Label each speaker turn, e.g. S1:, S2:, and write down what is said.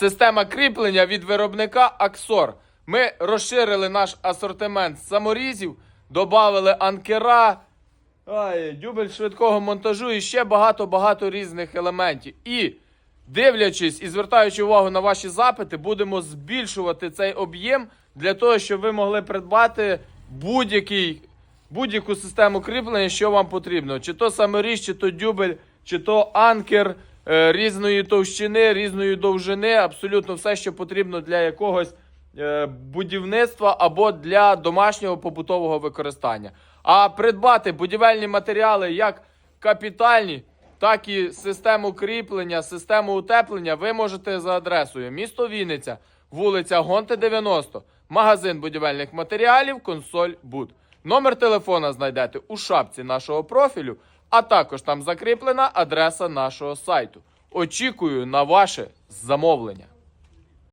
S1: Система кріплення від виробника Аксор. Ми розширили наш асортимент саморізів, додали анкера, дюбель швидкого монтажу і ще багато-багато різних елементів. І дивлячись і звертаючи увагу на ваші запити, будемо збільшувати цей об'єм для того, щоб ви могли придбати будь-який, будь-яку систему кріплення, що вам потрібно. Чи то саморіз, чи то дюбель, чи то анкер різної товщини, різної довжини, абсолютно все, що потрібно для якогось е, будівництва або для домашнього побутового використання. А придбати будівельні матеріали як капітальні, так і систему кріплення, систему утеплення ви можете за адресою місто Вінниця, вулиця Гонти 90, магазин будівельних матеріалів, консоль Буд. Номер телефона знайдете у шапці нашого профілю, а також там закріплена адреса нашого сайту. Очікую на ваше замовлення.